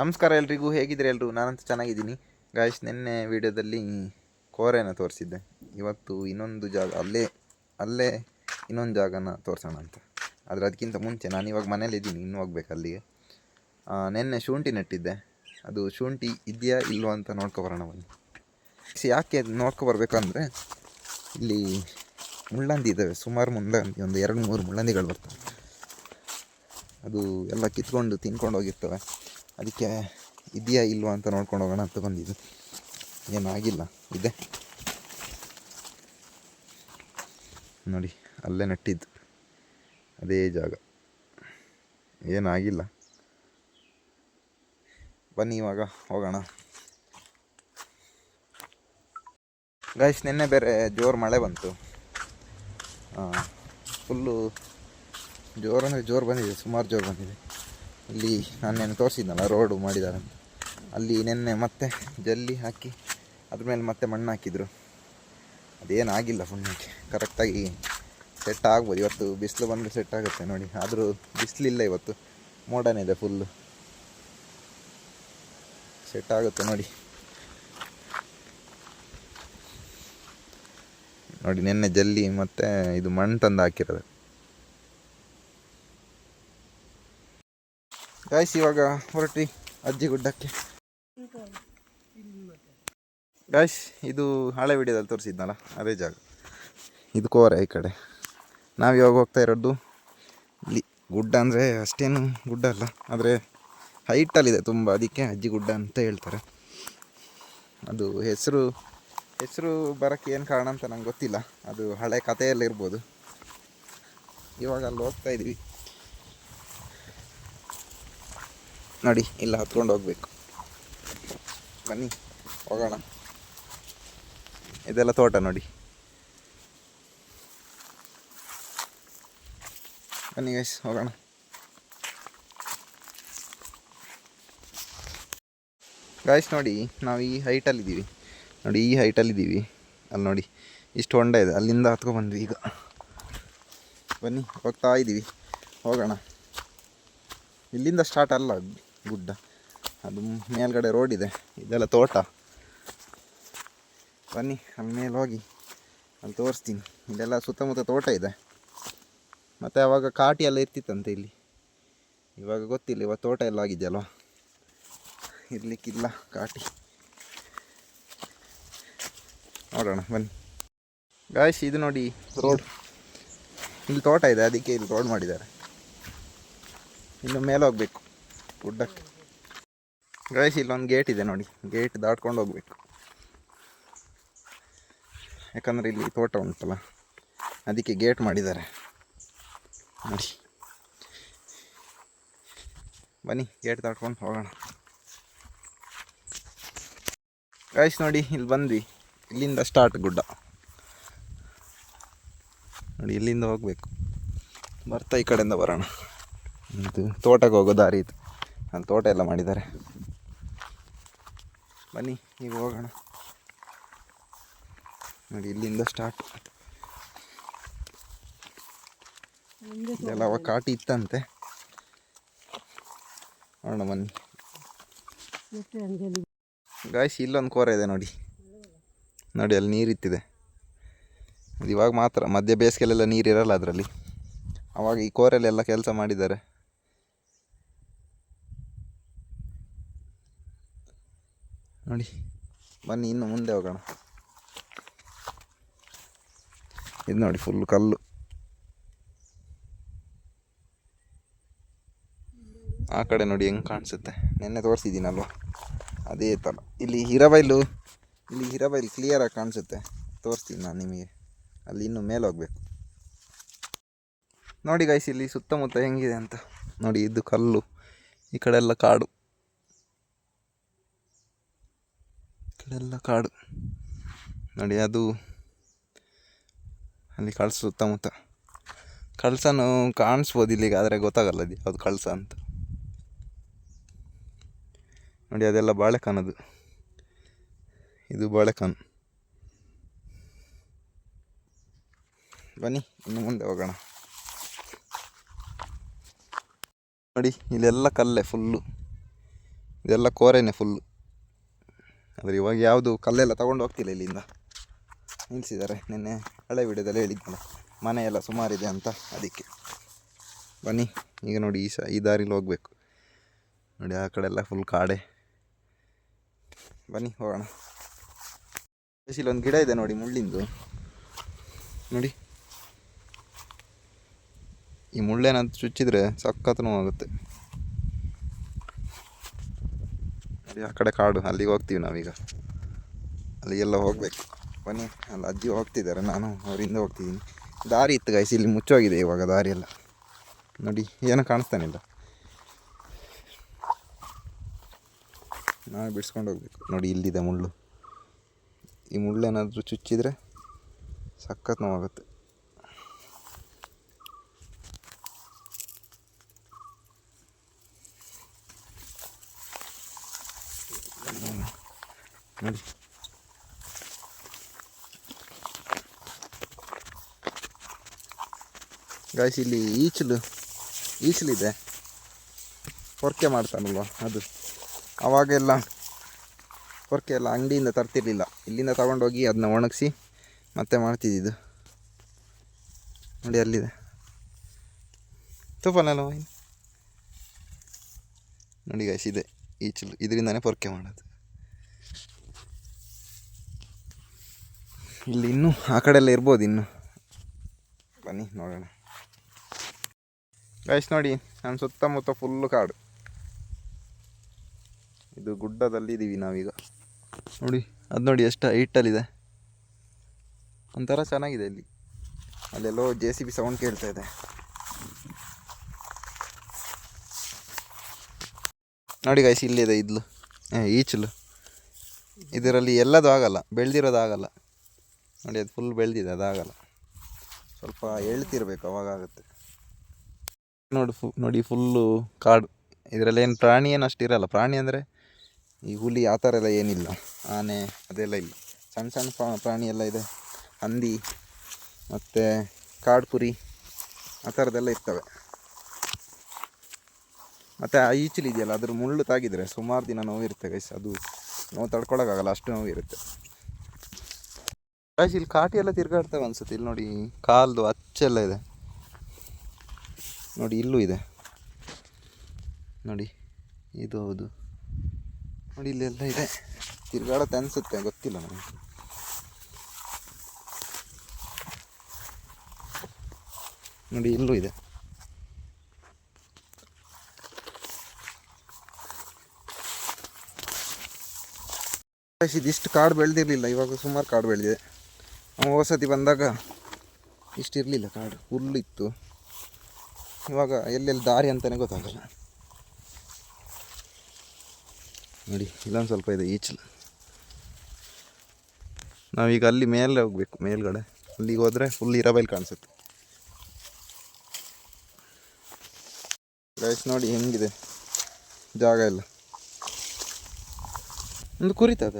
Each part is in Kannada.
ನಮಸ್ಕಾರ ಎಲ್ರಿಗೂ ಹೇಗಿದ್ರೆ ಎಲ್ಲರೂ ನಾನಂತೂ ಚೆನ್ನಾಗಿದ್ದೀನಿ. ಗಾಯ್ಸ್ ನಿನ್ನೆ ವಿಡಿಯೋದಲ್ಲಿ ಕೋರೆನ ತೋರಿಸಿದ್ದೆ. ಇವತ್ತು ಇನ್ನೊಂದು ಜಾಗ, ಅಲ್ಲೇ ಅಲ್ಲೇ ಇನ್ನೊಂದು ಜಾಗನ ತೋರಿಸೋಣ ಅಂತ. ಆದರೆ ಅದಕ್ಕಿಂತ ಮುಂಚೆ ನಾನು ಇವಾಗ ಮನೇಲಿದ್ದೀನಿ ಇನ್ನೂ ಹೋಗ್ಬೇಕು ಅಲ್ಲಿಗೆ. ನಿನ್ನೆ ಶುಂಠಿ ನೆಟ್ಟಿದ್ದೆ. ಅದು ಶುಂಠಿ ಇದೆಯಾ ಇಲ್ವಾ ಅಂತ ನೋಡ್ಕೊಬರೋಣ ಬನ್ನಿ. ಯಾಕೆ ನೋಡ್ಕೊಬರ್ಬೇಕಂದ್ರೆ ಇಲ್ಲಿ ಮುಳ್ಳಂದಿ ಇದ್ದಾವೆ ಸುಮಾರು ಮುಳ್ಳಂದಿ, ಒಂದು ಎರಡು ಮೂರು ಮುಳ್ಳಂದಿಗಳು ಬರ್ತವೆ. ಅದು ಎಲ್ಲ ಕಿತ್ಕೊಂಡು ತಿನ್ಕೊಂಡು ಹೋಗಿರ್ತವೆ. ಅದಕ್ಕೆ ಇದೆಯಾ ಇಲ್ವ ಅಂತ ನೋಡ್ಕೊಂಡು ಹೋಗೋಣ ಅಂತ ಬಂದಿದ್ದು. ಏನಾಗಿಲ್ಲ ಇದೆ. ನೋಡಿ, ಅಲ್ಲೇ ನೆಟ್ಟಿದ್ದು. ಅದೇ ಜಾಗ. ಏನಾಗಿಲ್ಲ ಬನ್ನಿ ಇವಾಗ ಹೋಗೋಣ. ಗೈಸ್ ನಿನ್ನೆ ಬೇರೆ ಜೋರು ಮಳೆ ಬಂತು. ಫುಲ್ಲು ಜೋರು ಅಂದರೆ ಜೋರು ಬಂದಿದೆ, ಸುಮಾರು ಜೋರು ಬಂದಿದೆ. ಅಲ್ಲಿ ನಾನು ನೆನ್ನೆ ತೋರಿಸಿದ್ನಲ್ಲ, ರೋಡು ಮಾಡಿದ್ದಾರೆ ಅಲ್ಲಿ ನೆನ್ನೆ ಮತ್ತೆ ಜಲ್ಲಿ ಹಾಕಿ, ಅದ್ರ ಮೇಲೆ ಮತ್ತೆ ಮಣ್ಣು ಹಾಕಿದ್ರು. ಅದೇನಾಗಿಲ್ಲ ಪುಣ್ಯಕ್ಕೆ ಕರೆಕ್ಟಾಗಿ ಸೆಟ್ ಆಗ್ಬೋದು. ಇವತ್ತು ಬಿಸಿಲು ಬಂದರೆ ಸೆಟ್ ಆಗುತ್ತೆ ನೋಡಿ. ಆದರೂ ಬಿಸಿಲಿಲ್ಲ ಇವತ್ತು. ಮೋಡನೇ ಇದೆ ಫುಲ್ಲು ಸೆಟ್ ಆಗುತ್ತೆ ನೋಡಿ. ನೋಡಿ, ನಿನ್ನೆ ಜಲ್ಲಿ ಮತ್ತು ಇದು ಮಣ್ಣು ತಂದು ಹಾಕಿರೋದು. ಗಾಯ್ಸ್ ಇವಾಗ ಹೊರಟಿ ಅಜ್ಜಿ ಗುಡ್ಡಕ್ಕೆ. ಗಾಯ್ಸ್ ಇದು ಹಳೆ ವಿಡಿಯೋದಲ್ಲಿ ತೋರಿಸಿದ್ನಲ್ಲ, ಅದೇ ಜಾಗ. ಇದು ಕೋರೆ ಈ ಕಡೆ. ನಾವು ಇವಾಗ ಹೋಗ್ತಾ ಇರೋದು ಇಲ್ಲಿ. ಗುಡ್ಡ ಅಂದರೆ ಅಷ್ಟೇನು ಗುಡ್ಡ ಅಲ್ಲ, ಆದರೆ ಹೈಟಲ್ಲಿದೆ ತುಂಬ. ಅದಕ್ಕೆ ಅಜ್ಜಿ ಗುಡ್ಡ ಅಂತ ಹೇಳ್ತಾರೆ. ಅದು ಹೆಸರು ಹೆಸರು ಬರೋಕ್ಕೆ ಏನು ಕಾರಣ ಅಂತ ನಂಗೆ ಗೊತ್ತಿಲ್ಲ. ಅದು ಹಳೆ ಕಥೆಯಲ್ಲಿ ಇರ್ಬೋದು. ಇವಾಗ ಅಲ್ಲಿ ಹೋಗ್ತಾ ಇದ್ದೀವಿ ನೋಡಿ, ಇಲ್ಲ, ಹತ್ಕೊಂಡು ಹೋಗ್ಬೇಕು. ಬನ್ನಿ, ಹೋಗೋಣ. ಇದೆಲ್ಲ ತೋಟ ನೋಡಿ. ಬನ್ನಿ ಗೈಸ್ ಹೋಗೋಣ. ಗಾಯ್ಸ್ ನೋಡಿ, ನಾವು ಈ ಹೈಟಲ್ಲಿದ್ದೀವಿ ನೋಡಿ, ಈ ಹೈಟಲ್ಲಿದ್ದೀವಿ ಅಲ್ಲಿ ನೋಡಿ, ಇಷ್ಟು ಹೊಂಡ ಇದೆ. ಅಲ್ಲಿಂದ ಹತ್ಕೊ ಬಂದ್ವಿ ಈಗ. ಬನ್ನಿ, ಹೋಗ್ತಾ ಇದ್ದೀವಿ ಹೋಗೋಣ. ಇಲ್ಲಿಂದ ಸ್ಟಾರ್ಟ್ ಅಲ್ಲ ಗುಡ್ಡ. ಅದು ಮೇಲ್ಗಡೆ ರೋಡ್ ಇದೆ. ಇದೆಲ್ಲ ತೋಟ. ಬನ್ನಿ ಅಲ್ಲಿ ಮೇಲೆ ಹೋಗಿ. ಅಲ್ಲಿ ತೋರಿಸ್ತೀನಿ. ಇದೆಲ್ಲ ಸುತ್ತಮುತ್ತ ತೋಟ ಇದೆ. ಮತ್ತು ಅವಾಗ ಕಾಟಿ ಎಲ್ಲ ಇರ್ತಿತ್ತಂತೆ ಇಲ್ಲಿ. ಇವಾಗ ಗೊತ್ತಿಲ್ಲ, ಇವಾಗ ತೋಟ ಎಲ್ಲ ಆಗಿದೆಯಲ್ವ? ಇರಲಿಕ್ಕಿಲ್ಲ ಕಾಟಿ. ನೋಡೋಣ, ಬನ್ನಿ. ಗಾಯ್ಸ್ ಇದು ನೋಡಿ ರೋಡ್ ಇಲ್ಲಿ ತೋಟ ಇದೆ, ಅದಕ್ಕೆ ಇಲ್ಲಿ ರೋಡ್ ಮಾಡಿದ್ದಾರೆ. ಇನ್ನು ಮೇಲೆ ಹೋಗ್ಬೇಕು. ಗುಡ್ಡಕ್ಕೆ. ಗೈಸ್ ಇಲ್ಲೊಂದು ಗೇಟ್ ಇದೆ ನೋಡಿ. ಗೇಟ್ ದಾಟ್ಕೊಂಡು ಹೋಗ್ಬೇಕು. ಯಾಕಂದರೆ ಇಲ್ಲಿ ತೋಟ ಉಂಟಲ್ಲ. ಅದಕ್ಕೆ ಗೇಟ್ ಮಾಡಿದ್ದಾರೆ. ನೋಡಿ. ಬನ್ನಿ ಗೇಟ್ ದಾಟ್ಕೊಂಡು ಹೋಗೋಣ. ಗೈಸ್ ನೋಡಿ, ಇಲ್ಲಿ ಬಂದ್ವಿ. ಇಲ್ಲಿಂದ ಸ್ಟಾರ್ಟ್ ಗುಡ್ಡ. ನೋಡಿ, ಇಲ್ಲಿಂದ ಹೋಗಬೇಕು. ಬರ್ತಾ ಈ ಕಡೆಯಿಂದ ಬರೋಣ. ಇದು ತೋಟಕ್ಕೆ ಹೋಗೋ ದಾರಿ ಇದು ಅಲ್ಲಿ ತೋಟ ಎಲ್ಲ ಮಾಡಿದ್ದಾರೆ. ಬನ್ನಿ, ಈಗ ಹೋಗೋಣ. ನೋಡಿ, ಇಲ್ಲಿಂದ ಸ್ಟಾರ್ಟ್ ಇದೆಲ್ಲ ಅವಾಗ ಕಾಟಿ ಇತ್ತಂತೆ. ನೋಡೋಣ, ಬನ್ನಿ. ಗಾಯ್ಸ್ ಇಲ್ಲೊಂದು ಕೋರೆ ಇದೆ ನೋಡಿ. ನೋಡಿ, ಅಲ್ಲಿ ನೀರಿತ್ತಿದೆ ಇವಾಗ ಮಾತ್ರ ಮಧ್ಯ ಬೇಸಿಗೆಲೆಲ್ಲ ನೀರಿರಲ್ಲ ಅದರಲ್ಲಿ. ಅವಾಗ ಈ ಕೋರೆಲೆಲ್ಲ ಕೆಲಸ ಮಾಡಿದ್ದಾರೆ. ನೋಡಿ. ಬನ್ನಿ, ಇನ್ನು ಮುಂದೆ ಹೋಗೋಣ. ಇದು ನೋಡಿ ಫುಲ್ ಕಲ್ಲು. ಆ ಕಡೆ ನೋಡಿ ಹೆಂಗೆ ಕಾಣಿಸುತ್ತೆ. ನಿನ್ನೆ ತೋರಿಸಿದ್ದೀನಲ್ವ? ಅದೇ ಥರ ಇಲ್ಲಿ ಹಿರಬೈಲು ಇಲ್ಲಿ ಹಿರಬೈಲು ಕ್ಲಿಯರಾಗಿ ಕಾಣಿಸುತ್ತೆ. ತೋರಿಸ್ತೀನಿ ನಾನು ನಿಮಗೆ. ಅಲ್ಲಿ ಇನ್ನು ಮೇಲೆ ಹೋಗ್ಬೇಕು. ನೋಡಿ ಗೈಸ್ ಇಲ್ಲಿ ಸುತ್ತಮುತ್ತ ಹೆಂಗಿದೆ ಅಂತ. ನೋಡಿ, ಇದು ಕಲ್ಲು. ಈ ಕಡೆ ಎಲ್ಲ ಕಾಡು. ಈ ಕಡೆ. ಎಲ್ಲ ಕಾಡು ನೋಡಿ, ಅದು ಅಲ್ಲಿ ಕಳ್ಸ ಸುತ್ತಮುತ್ತ. ಕಳ್ಸನು ಕಾಣಿಸ್ಬೋದು ಇಲ್ಲಿಗೆ, ಆದರೆ ಗೊತ್ತಾಗಲ್ಲ ಅದು ಯಾವುದು ಕಳ್ಸ ಅಂತ. ನೋಡಿ, ಅದೆಲ್ಲ ಬಾಳೆಕಾನದು ಇದು ಬಾಳೆಕಾನ್. ಬನ್ನಿ, ಇನ್ನು ಮುಂದೆ ಹೋಗೋಣ. ನೋಡಿ, ಇಲ್ಲೆಲ್ಲ ಕಲ್ಲೇ ಫುಲ್ಲು ಇದೆಲ್ಲ ಕೋರೆನೆ ಫುಲ್ಲು ಆದರೆ ಇವಾಗ ಯಾವುದು ಕಲ್ಲೆಲ್ಲ ತಗೊಂಡು ಹೋಗ್ತಿಲ್ಲ ಇಲ್ಲಿಂದ. ನಿಲ್ಲಿಸಿದ್ದಾರೆ ನಿನ್ನೆ ಹಳೆ ವಿಡಿಯೋದಲ್ಲಿ ಹೇಳಿದ್ನಲ್ಲ, ಮನೆ ಎಲ್ಲ ಸುಮಾರಿದೆ ಅಂತ ಅದಕ್ಕೆ. ಬನ್ನಿ, ಈಗ ನೋಡಿ ಈ ಸ ಈ ದಾರಿಲಿ ಹೋಗಬೇಕು. ನೋಡಿ ಆ ಕಡೆ ಎಲ್ಲ ಫುಲ್ ಕಾಡೆ. ಬನ್ನಿ, ಹೋಗೋಣ. ಇಲ್ಲೊಂದು ಗಿಡ ಇದೆ ನೋಡಿ ಮುಳ್ಳಿಂದು. ನೋಡಿ. ಈ ಮುಳ್ಳೇನಂತ ಚುಚ್ಚಿದ್ರೆ ಸಖತ್ ನೋವಾಗುತ್ತೆ ನೋಡಿ ಆ ಕಡೆ ಕಾಡು, ಅಲ್ಲಿಗೆ ಹೋಗ್ತೀವಿ ನಾವೀಗ. ಅಲ್ಲಿಗೆಲ್ಲ ಹೋಗಬೇಕು. ಬನ್ನಿ, ಅಲ್ಲಿ ಅಜ್ಜಿ ಹೋಗ್ತಿದ್ದಾರೆ, ನಾನು ಅವರಿಂದ ಹೋಗ್ತಿದ್ದೀನಿ. ದಾರಿ ಇತ್ತು ಗಾಯ್ಸ್ ಇಲ್ಲಿ ಮುಚ್ಚೋಗಿದೆ ಇವಾಗ ದಾರಿ ಎಲ್ಲ ನೋಡಿ, ಏನೂ ಕಾಣಿಸ್ತಾನಿಲ್ಲ. ನಾವು ಬಿಡಿಸ್ಕೊಂಡು ಹೋಗ್ಬೇಕು. ನೋಡಿ, ಇಲ್ಲಿದೆ ಮುಳ್ಳು. ಈ ಮುಳ್ಳು ಏನಾದರೂ ಚುಚ್ಚಿದ್ರೆ ಸಖತ್ ನೋವಾಗುತ್ತೆ. ನೋಡಿ. ಗಾಯ್ಸ್ ಇಲ್ಲಿ ಈಚಲು ಈಚಲಿದೆ ಪೊರ್ಕೆ ಮಾಡ್ತಾನಲ್ವ ಅದು. ಅವಾಗೆಲ್ಲ ಪೊರ್ಕೆ ಎಲ್ಲ ಅಂಗಡಿಯಿಂದ ತರ್ತಿರ್ಲಿಲ್ಲ. ಇಲ್ಲಿಂದ ತಗೊಂಡೋಗಿ ಅದನ್ನ ಒಣಗಿಸಿ ಮತ್ತೆ ಮಾಡ್ತಿದ್ದಿದ್ದು ನೋಡಿ ಅಲ್ಲಿದೆ. ತುಪ್ಪನಲ್ಲ ವೈನ್ ನೋಡಿ ಗಾಯ್ಸ್ ಇದೆ ಈಚಲು. ಇದರಿಂದಾನೇ ಪೊರ್ಕೆ ಮಾಡೋದು. ಇಲ್ಲಿ ಇನ್ನೂ ಆ ಕಡೆ ಎಲ್ಲ ಇರ್ಬೋದು ಇನ್ನು. ಬನ್ನಿ, ನೋಡೋಣ. ಗೈಸ್ ನೋಡಿ, ನಾನು ಸುತ್ತಮುತ್ತ ಫುಲ್ಲು ಕಾಡು. ಇದು ಗುಡ್ಡದಲ್ಲಿ ಇದ್ದೀವಿ ನಾವೀಗ. ನೋಡಿ, ಅದು ನೋಡಿ ಎಷ್ಟು ಹೈಟಲ್ಲಿದೆ. ಒಂಥರ ಚೆನ್ನಾಗಿದೆ ಇಲ್ಲಿ. ಅಲ್ಲೆಲ್ಲೋ ಜೆ ಸಿ ಬಿ ಸೌಂಡ್ ಕೇಳ್ತಾ ಇದೆ. ನೋಡಿ ಗೈಸ್ ಇಲ್ಲಿದೆ ಇದ್ಲು. ಈಚಲು. ಇದರಲ್ಲಿ ಎಲ್ಲದೂ ಆಗಲ್ಲ, ಬೆಳೆದಿರೋದು ಆಗಲ್ಲ. ನೋಡಿ, ಅದು ಫುಲ್ ಬೆಳೆದಿದೆ, ಅದಾಗಲ್ಲ. ಸ್ವಲ್ಪ ಎಳ್ತಿರ್ಬೇಕು ಆಗುತ್ತೆ. ನೋಡಿ ಫು, ನೋಡಿ ಫುಲ್ಲು ಕಾಡು. ಇದರಲ್ಲಿ ಏನು ಪ್ರಾಣಿ ಏನು ಅಷ್ಟು ಇರಲ್ಲ. ಪ್ರಾಣಿ ಅಂದರೆ ಈ ಹುಲಿ ಆ ಥರ ಎಲ್ಲ ಏನಿಲ್ಲ. ಆನೆ ಅದೆಲ್ಲ ಇಲ್ಲ. ಸಣ್ಣ ಸಣ್ಣ ಪ್ರಾ- ಪ್ರಾಣಿ ಎಲ್ಲ ಇದೆ. ಹಂದಿ ಮತ್ತು ಕಾಡು ಕುರಿ ಆ ಥರದ್ದೆಲ್ಲ ಇರ್ತವೆ. ಮತ್ತು ಆ ಈಚಲು ಇದೆಯಲ್ಲ, ಅದ್ರ ಮುಳ್ಳು ತಾಗಿದರೆ ಸುಮಾರು ದಿನ ನೋವಿರುತ್ತೆ ಗೈಸ್ ಅದು ನೋವು ತಡ್ಕೊಳಕ್ಕಾಗಲ್ಲ, ಅಷ್ಟು ನೋವು ಗೈಸ್ ಇಲ್ಲಿ ಕಾಟಿ ಎಲ್ಲ ತಿರ್ಗಾಡ್ತವೆ ಅನ್ಸುತ್ತೆ ಇಲ್ಲಿ ನೋಡಿ, ಕಾಲ್ದು ಅಚ್ಚೆಲ್ಲ ಇದೆ. ನೋಡಿ, ಇಲ್ಲೂ ಇದೆ. ನೋಡಿ, ಇದು ಹೌದು. ನೋಡಿ, ಇಲ್ಲೆಲ್ಲ ಇದೆ. ತಿರ್ಗಾಡತ್ತೆ ಅನ್ಸುತ್ತೆ, ಗೊತ್ತಿಲ್ಲ ನನಗೆ ನೋಡಿ, ಇಲ್ಲೂ ಇದೆ. ಇದಿಷ್ಟು ಕಾಡು ಬೆಳೆದಿರಲಿಲ್ಲ. ಇವಾಗ ಸುಮಾರು ಕಾಡು ಬೆಳೆದಿದೆ. ನಾವು ಹೋಸತಿ ಬಂದಾಗ ಇಷ್ಟಿರಲಿಲ್ಲ ಕಾಡು ಹುಲ್ಲಿತ್ತು ಇವಾಗ ಎಲ್ಲೆಲ್ಲಿ ದಾರಿ ಅಂತಲೇ ಗೊತ್ತಾಗಲ್ಲ. ನೋಡಿ, ಇಲ್ಲೊಂದು ಸ್ವಲ್ಪ ಇದೆ ಈಚಲು. ನಾವೀಗ ಅಲ್ಲಿ ಮೇಲೆ ಹೋಗ್ಬೇಕು, ಮೇಲ್ಗಡೆ. ಅಲ್ಲಿಗೆ ಹೋದರೆ ಫುಲ್ ಇರಬೈಲ್ ಕಾಣಿಸುತ್ತೆ. ಗೈಸ್ ನೋಡಿ ಹೆಂಗಿದೆ. ಜಾಗ ಎಲ್ಲ. ಒಂದು ಕುರಿತದ?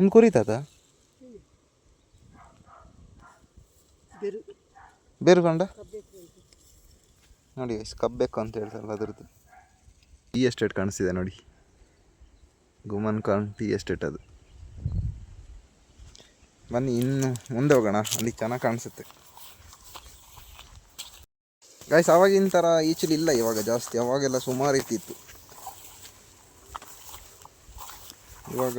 ಒಂದು ಕುರಿತದ? ಬೇರು. ಕಂಡ? ನೋಡಿ ಕಬ್ಬೆಕ್ಕು ಕಬ್ಬೇಕು ಅಂತ ಹೇಳ್ತಾರಲ್ಲ ಅದರದ್ದು. ಟೀ ಎಸ್ಟೇಟ್ ಕಾಣಿಸ್ತಿದೆ ನೋಡಿ. ಗುಮನ್ ಖಾನ್ ಟೀ ಎಸ್ಟೇಟ್ ಅದು. ಬನ್ನಿ ಇನ್ನು ಮುಂದೆ ಹೋಗೋಣ. ಅಲ್ಲಿ ಚೆನ್ನಾಗಿ ಕಾಣಿಸುತ್ತೆ. ಗಾಯ್ಸ್ ಅವಾಗಿನ ಥರ ಈಚಲು ಇಲ್ಲ ಇವಾಗ ಜಾಸ್ತಿ. ಅವಾಗೆಲ್ಲ ಸುಮಾರು ಇರ್ತಿತ್ತು. ಇವಾಗ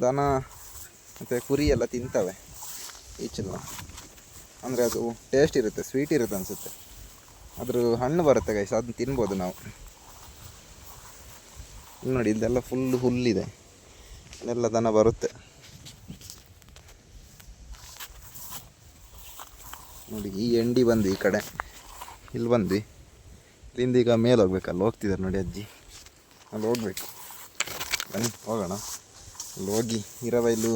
ದನ ಮತ್ತು ಕುರಿ ಎಲ್ಲ ತಿಂತವೆ. ಈಚಲನ್ನ ಅಂದರೆ ಅದು ಟೇಸ್ಟ್ ಇರುತ್ತೆ ಸ್ವೀಟ್ ಇರುತ್ತೆ ಅನಿಸುತ್ತೆ. ಅದ್ರ ಹಣ್ಣು ಬರುತ್ತೆ ಗೈಸ್ ಅದನ್ನ ತಿನ್ಬೋದು ನಾವು. ನೋಡಿ, ಇದೆಲ್ಲ ಫುಲ್ ಹುಲ್ಲಿದೆ. ಎಲ್ಲ ದನ ಬರುತ್ತೆ. ನೋಡಿ, ಈ ಎಂಡಿ ಬಂದು ಈ ಕಡೆ. ಇಲ್ಲಿ ಬಂದ್ವಿ. ಇಲ್ಲಿಂದ ಈಗ ಮೇಲೆ ಹೋಗ್ಬೇಕು, ಅಲ್ಲಿ ಹೋಗ್ತಿದ್ದಾರೆ ನೋಡಿ ಅಜ್ಜಿ. ಅಲ್ಲಿ ಹೋಗ್ಬೇಕು. ಬನ್ನಿ, ಹೋಗೋಣ. ಅಲ್ಲಿ ಹೋಗಿ ಇರಬೈಲು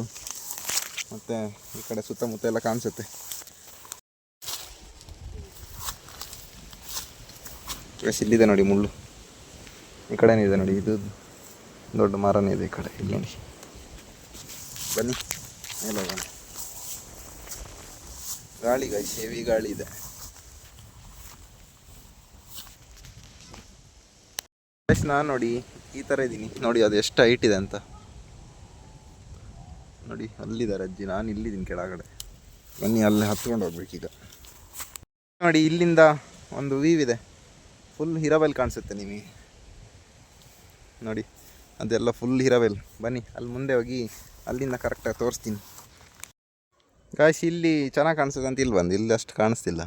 ಮತ್ತು ಈ ಕಡೆ ಸುತ್ತಮುತ್ತ ಎಲ್ಲ ಕಾಣಿಸುತ್ತೆ. ಪ್ಲಸ್ ಇಲ್ಲಿದೆ ನೋಡಿ ಮುಳ್ಳು. ಈ ಕಡೆನೇ ಇದೆ ನೋಡಿ, ಇದು ದೊಡ್ಡ ಮರನೇ ಇದೆ ಈ ಕಡೆ. ಇಲ್ಲಿ ನೋಡಿ. ಬನ್ನಿ. ಮೇಲೆ ಹೋಗೋಣ. ಗಾಳಿ ಗೈಸ್ ಹೆವಿ ಗಾಳಿ ಇದೆ. ನಾನು ನೋಡಿ ಈ ಥರ ಇದ್ದೀನಿ ನೋಡಿ ಅದು ಎಷ್ಟು ಹೈಟ್ ಇದೆ ಅಂತ. ನೋಡಿ, ಅಲ್ಲಿದ್ದಾರೆ ಅಜ್ಜಿ. ನಾನು ಇಲ್ಲಿದ್ದೀನಿ ಕೆಳಗಡೆ. ಬನ್ನಿ, ಅಲ್ಲಿ ಹತ್ಕೊಂಡು ಹೋಗ್ಬೇಕೀಗ ನೋಡಿ, ಇಲ್ಲಿಂದ ಒಂದು ವೀವ್ ಇದೆ. ಫುಲ್ ಹಿರವೆಲ್ ಕಾಣಿಸುತ್ತೆ ನಿಮಗೆ. ನೋಡಿ, ಅದೆಲ್ಲ ಫುಲ್ ಹಿರವೆಲ್ ಬನ್ನಿ, ಅಲ್ಲಿ ಮುಂದೆ ಹೋಗಿ ಅಲ್ಲಿಂದ ಕರೆಕ್ಟಾಗಿ ತೋರಿಸ್ತೀನಿ. ಗಾಯ್ಸ್ ಇಲ್ಲಿ ಚೆನ್ನಾಗಿ ಕಾಣಿಸ್ತದೆ ಅಂತ ಇಲ್ಲಿ ಬಂದು. ಇಲ್ಲಿ ಅಷ್ಟು ಕಾಣಿಸ್ತಿಲ್ಲ.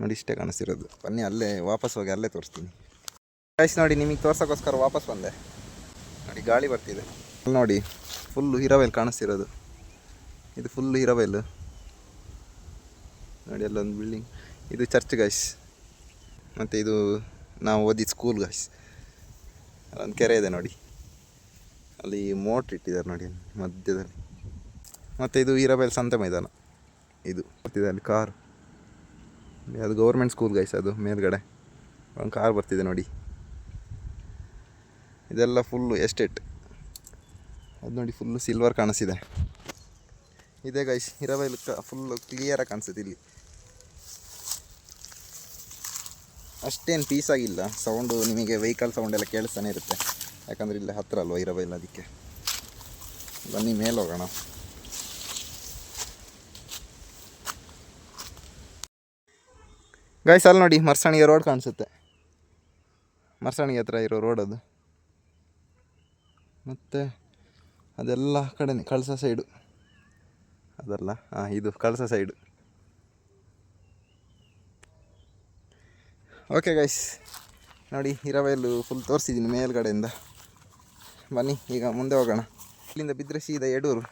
ನೋಡಿ, ಇಷ್ಟೇ ಕಾಣಿಸ್ತಿರೋದು. ಬನ್ನಿ, ಅಲ್ಲೇ ವಾಪಸ್ ಹೋಗಿ ಅಲ್ಲೇ ತೋರಿಸ್ತೀನಿ. ಗಾಯ್ಸ್ ನೋಡಿ, ನಿಮಗೆ ತೋರ್ಸೋಕ್ಕೋಸ್ಕರ ವಾಪಸ್ ಬಂದೆ. ನೋಡಿ, ಗಾಳಿ ಬರ್ತಿದೆ. ನೋಡಿ ಫುಲ್ಲು ಹಿರವೆಲ್ ಕಾಣಿಸ್ತಿರೋದು. ಇದು ಫುಲ್ಲು ಹಿರವೆಲ್ ನೋಡಿ ಅಲ್ಲೊಂದು ಬಿಲ್ಡಿಂಗ್ ಇದು ಚರ್ಚ್ ಗಾಯ್ಸ್ ಮತ್ತು ಇದು ನಾವು ಓದಿದ ಸ್ಕೂಲ್ ಗಾಯ್ಸ್ ಅಲ್ಲೊಂದು ಕೆರೆ ಇದೆ ನೋಡಿ. ಅಲ್ಲಿ ಮೋಟ್ರ್ ಇಟ್ಟಿದ್ದಾರೆ ನೋಡಿ ಮಧ್ಯದಲ್ಲಿ. ಮತ್ತು ಇದು ಹೀರಾಬೈಲ್ ಸಂತೆ ಮೈದಾನ. ಇದು ಬರ್ತಿದೆ ಅಲ್ಲಿ ಕಾರ್ ಅದು ಗೌರ್ಮೆಂಟ್ ಸ್ಕೂಲ್ ಗೈಸ್ ಅದು ಮೇಲ್ಗಡೆ. ಒಂದು ಕಾರ್ ಬರ್ತಿದೆ ನೋಡಿ. ಇದೆಲ್ಲ ಫುಲ್ಲು ಎಸ್ಟೇಟ್ ಅದು ನೋಡಿ ಫುಲ್ಲು ಸಿಲ್ವರ್ ಕಾಣಿಸಿದೆ ಇದೆ ಗೈಸ್ ಹಿರಬೈಲ್ ಫುಲ್ಲು ಕ್ಲಿಯರಾಗಿ ಕಾಣಿಸುತ್ತೆ ಇಲ್ಲಿ. ಅಷ್ಟೇನು ಪೀಸ್ ಆಗಿಲ್ಲ. ಸೌಂಡು ನಿಮಗೆ ವೆಹಿಕಲ್ ಸೌಂಡ್ ಎಲ್ಲ ಕೇಳಿಸ್ತಾನೆ ಇರುತ್ತೆ. ಯಾಕಂದರೆ ಇಲ್ಲೇ ಹತ್ತಿರ ಅಲ್ವ ಇರಬೈಲ್ ಅದಕ್ಕೆ. ಬನ್ನಿ, ಮೇಲೆ ಹೋಗೋಣ. ಗೈಸ್ ಅಲ್ಲಿ ನೋಡಿ ಮರ್ಸಾಣಿಗೆ ರೋಡ್ ಕಾಣಿಸುತ್ತೆ. ಮರ್ಸಾಣಿಗೆ ಹತ್ರ ಇರೋ ರೋಡ್ ಅದು. ಮತ್ತು ಅದೆಲ್ಲ ಕಡೆನೇ, ಕಳಸ ಸೈಡು ಅದಲ್ಲ? ಹಾಂ ಇದು ಕಳಸ ಸೈಡು ಓಕೆ ಗೈಸ್ ನೋಡಿ ಇರವೆಲ್ಲು ಫುಲ್ ತೋರಿಸಿದ್ದೀನಿ ಮೇಲ್ಗಡೆಯಿಂದ. ಬನ್ನಿ, ಈಗ ಮುಂದೆ ಹೋಗೋಣ. ಇಲ್ಲಿಂದ ಬಿದ್ದರೆ ಸೀದಾ ಯಡೂರು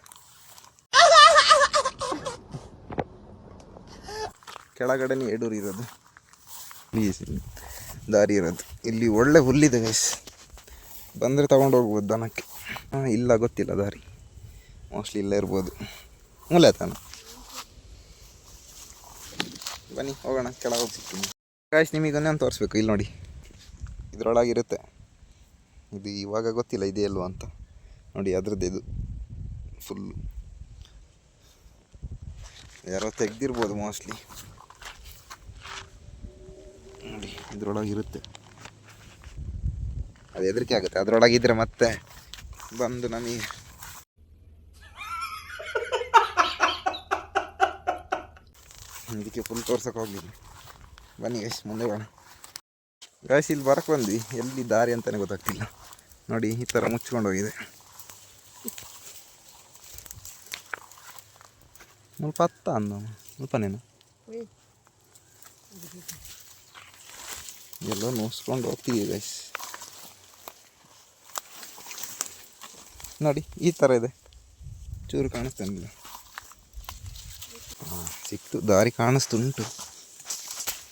ಕೆಳಗಡೆನೇ ಯಡೂರು ಇರೋದು. ಪ್ಲೀಸ್ ದಾರಿ ಇರೋದು. ಇಲ್ಲಿ ಒಳ್ಳೆ ಹುಲ್ಲಿದೆ ಗೈಸ್ ಬಂದರೆ ತಗೊಂಡು ಹೋಗ್ಬೋದು ದನಕ್ಕೆ. ಹಾಂ ಇಲ್ಲ, ಗೊತ್ತಿಲ್ಲ, ದಾರಿ. ಮೋಸ್ಟ್ಲಿ ಇಲ್ಲೇ ಇರ್ಬೋದು. ಮೂಲೆ ತಾನು. ಬನ್ನಿ, ಹೋಗೋಣ, ಕೆಳಗೆ ಹೋಗಿ ಸಿಕ್ತೀನಿ ಗಾಯ್ಸ್ ನಿಮಗೆ ಒಂದು ತೋರಿಸ್ಬೇಕು, ಇಲ್ಲಿ ನೋಡಿ. ಇದರೊಳಗಿರುತ್ತೆ. ಇದು ಇವಾಗ ಗೊತ್ತಿಲ್ಲ, ಇದೇ ಅಲ್ವಾ ಅಂತ. ನೋಡಿ, ಅದ್ರದ್ದು ಇದು. ಫುಲ್ಲು ಯಾರೋ ತೆಗ್ದಿರ್ಬೋದು ಮೋಸ್ಟ್ಲಿ ನೋಡಿ, ಇದರೊಳಗಿರುತ್ತೆ. ಅದು ಹೆದರಿಕೆ ಆಗುತ್ತೆ. ಅದರೊಳಗಿದ್ರೆ ಮತ್ತೆ ಬಂದು ನಮಗೆ. ಇದಕ್ಕೆ ಫುಲ್ ತೋರ್ಸಕ್ಕೆ ಹೋಗ್ಲಿಲ್ಲ. ಬನ್ನಿ ಗೈಸ್ ಮುಂದೆ ಹೋಗೋಣ. ಗೈಸ್ ಇಲ್ಲಿ ಬರಕ್ಕೆ ಬಂದ್ವಿ. ಎಲ್ಲಿ ದಾರಿ ಅಂತಲೇ ಗೊತ್ತಾಗ್ತಿಲ್ಲ. ನೋಡಿ, ಈ ಥರ ಮುಚ್ಕೊಂಡು ಹೋಗಿದೆ. ಸ್ವಲ್ಪ ಹತ್ತ ಅಂದ ಸ್ವಲ್ಪನೇನು ಎಲ್ಲ ನೋಸ್ಕೊಂಡು ಹೋಗ್ತೀವಿ ಗೈಸ್ ನೋಡಿ, ಈ ಥರ ಇದೆ. ಚೂರು ಕಾಣಿಸ್ತಾನಿಲ್ಲ ಹಾಂ ಸಿಕ್ತು. ದಾರಿ ಕಾಣಿಸ್ತುಂಟು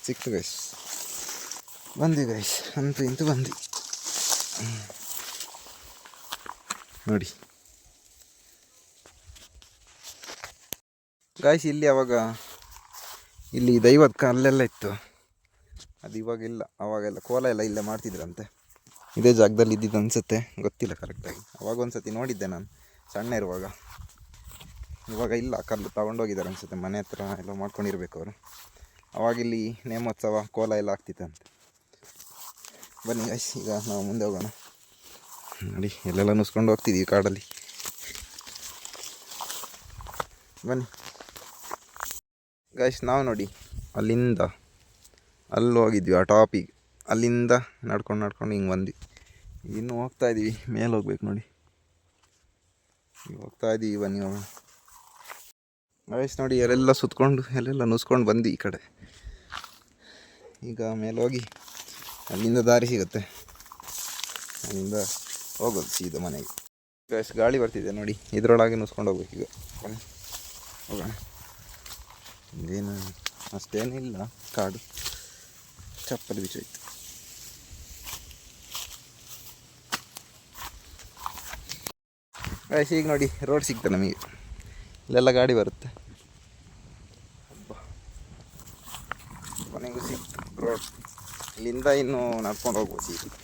ಸಿಕ್ತು ಗೈಸ್ ಬಂದಿ ಗೈಸ್ ಅಂತೂ ಇಂತೂ ಬಂದು. ನೋಡಿ. ಗಾಯ್ಸ್ ಇಲ್ಲಿ ಅವಾಗ, ಇಲ್ಲಿ ದೈವದ ಕಲ್ಲೆಲ್ಲ ಇತ್ತು. ಅದು ಇವಾಗಿಲ್ಲ, ಅವಾಗೆಲ್ಲ ಕೋಲ ಎಲ್ಲ ಇಲ್ಲೇ ಮಾಡ್ತಿದ್ರಂತೆ. ಇದೇ ಜಾಗದಲ್ಲಿ ಇದ್ದಿದ್ದು ಅನಿಸುತ್ತೆ. ಗೊತ್ತಿಲ್ಲ ಕರೆಕ್ಟಾಗಿ ಅವಾಗ ಒಂದು ಸತಿ ನೋಡಿದ್ದೆ ನಾನು, ಸಣ್ಣ ಇರುವಾಗ. ಇವಾಗ ಇಲ್ಲ ಕಲ್ಲು ತಗೊಂಡೋಗಿದ್ದಾರೆ ಅನಿಸುತ್ತೆ ಮನೆ ಹತ್ರ ಎಲ್ಲ ಮಾಡ್ಕೊಂಡಿರ್ಬೇಕು ಅವರು. ಅವಾಗ ಇಲ್ಲಿ ನೇಮೋತ್ಸವ, ಕೋಲ ಎಲ್ಲ ಆಗ್ತಿತ್ತಂತೆ ಬನ್ನಿ ಗೈಸ್ ಈಗ ನಾವು ಮುಂದೆ ಹೋಗೋಣ. ನೋಡಿ, ಎಲ್ಲೆಲ್ಲ ನುಸ್ಕೊಂಡು ಹೋಗ್ತಿದ್ವಿ ಕಾಡಲ್ಲಿ. ಬನ್ನಿ. ಗೈಸ್ ನಾವು ನೋಡಿ, ಅಲ್ಲಿಂದ, ಅಲ್ಲಿ ಹೋಗಿದ್ವಿ, ಆ ಟಾಪಿಗೆ ಅಲ್ಲಿಂದ ನಡ್ಕೊಂಡು ನಡ್ಕೊಂಡು ಹಿಂಗೆ ಬಂದ್ವಿ. ಇನ್ನು ಹೋಗ್ತಾ ಇದ್ದೀವಿ ಮೇಲೆ ಹೋಗ್ಬೇಕು ನೋಡಿ. ಹೋಗ್ತಾ ಇದ್ದೀವಿ ಬನ್ನಿ ಹೋಗೋಣ. ನೋಡಿ ಎಲ್ಲೆಲ್ಲ ಸುತ್ಕೊಂಡು ಎಲ್ಲೆಲ್ಲ ನುಸ್ಕೊಂಡು ಬಂದು ಈ ಕಡೆ. ಈಗ ಮೇಲೆ ಹೋಗಿ ಅಲ್ಲಿಂದ ದಾರಿ ಸಿಗುತ್ತೆ. ಅಲ್ಲಿಂದ ಹೋಗೋದು ಸೀದಾ ಮನೆಗೆ. ಗೈಸ್ ಗಾಳಿ ಬರ್ತಿದೆ ನೋಡಿ. ಇದರೊಳಗೆ ನುಸ್ಕೊಂಡು ಹೋಗ್ಬೇಕು ಈಗ. ಹೋಗೋಣ. ಏನು ಅಷ್ಟೇನಿಲ್ಲ. ಕಾಡು. ಚಪ್ಪಲಿ ಬಿಚ್ಚೋಯ್ತು ಗೈಸ್ ಈಗ ನೋಡಿ ರೋಡ್ ಸಿಗ್ತದೆ ನಮಗೆ. ಇಲ್ಲೆಲ್ಲ ಗಾಡಿ ಬರುತ್ತೆ. ಮನೆಗೂ ಸಿಗ್ತು ರೋಡ್ ಇಲ್ಲಿಂದ ಇನ್ನು ನಡ್ಕೊಂಡು ಹೋಗ್ಬೋದು ಸೀಟ್.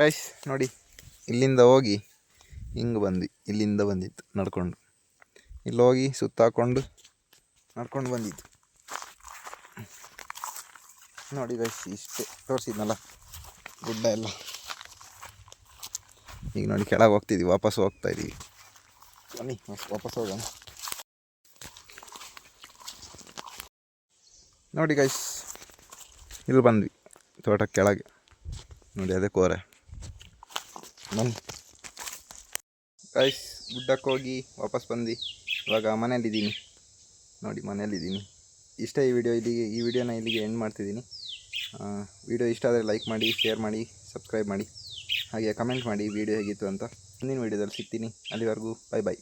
ಗೈಸ್ ನೋಡಿ, ಇಲ್ಲಿಂದ ಹೋಗಿ, ಹಿಂಗೆ ಬಂದ್ವಿ. ಇಲ್ಲಿಂದ ಬಂದಿತ್ತು, ನಡ್ಕೊಂಡು. ಇಲ್ಲಿ ಹೋಗಿ ಸುತ್ತಾಕೊಂಡು ನಡ್ಕೊಂಡು ಬಂದಿತ್ತು. ನೋಡಿ ಗೈಸ್ ಇಷ್ಟೇ ತೋರಿಸಿದ್ನಲ್ಲ, ಗುಡ್ಡ ಎಲ್ಲ. ಈಗ ನೋಡಿ ಕೆಳಗೆ ಹೋಗ್ತಿದ್ವಿ, ವಾಪಸ್ ಹೋಗ್ತಾ ಇದ್ದೀವಿ ಬನ್ನಿ ವಾಪಸ್ ಹೋಗೋಣ. ನೋಡಿ ಗೈಸ್ ಇಲ್ಲಿ ಬಂದ್ವಿ, ತೋಟ ಕೆಳಗೆ. ನೋಡಿ ಅದೇ ಕೋರೆ. ಬನ್ನಿ. ಗೈಸ್ ಗುಡ್ಡಕ್ಕೆ ಹೋಗಿ ವಾಪಸ್ ಬಂದು ಇವಾಗ ಮನೇಲಿದ್ದೀನಿ ನೋಡಿ ಮನೇಲಿದ್ದೀನಿ ಇಷ್ಟೇ ಈ ವಿಡಿಯೋ ಇಲ್ಲಿಗೆ, ಈ ವಿಡಿಯೋನ ಇಲ್ಲಿಗೆ ಎಂಡ್ ಮಾಡ್ತಿದ್ದೀನಿ. ವಿಡಿಯೋ ಇಷ್ಟ ಆದರೆ ಲೈಕ್ ಮಾಡಿ ಶೇರ್ ಮಾಡಿ ಸಬ್ಸ್ಕ್ರೈಬ್ ಮಾಡಿ. ಹಾಗೆ ಕಮೆಂಟ್ ಮಾಡಿ ವಿಡಿಯೋ ಹೇಗಿತ್ತು ಅಂತ. ಮುಂದಿನ ವಿಡಿಯೋದಲ್ಲಿ ಸಿಗ್ತೀನಿ. ಅಲ್ಲಿವರೆಗೂ ಬೈ ಬಾಯ್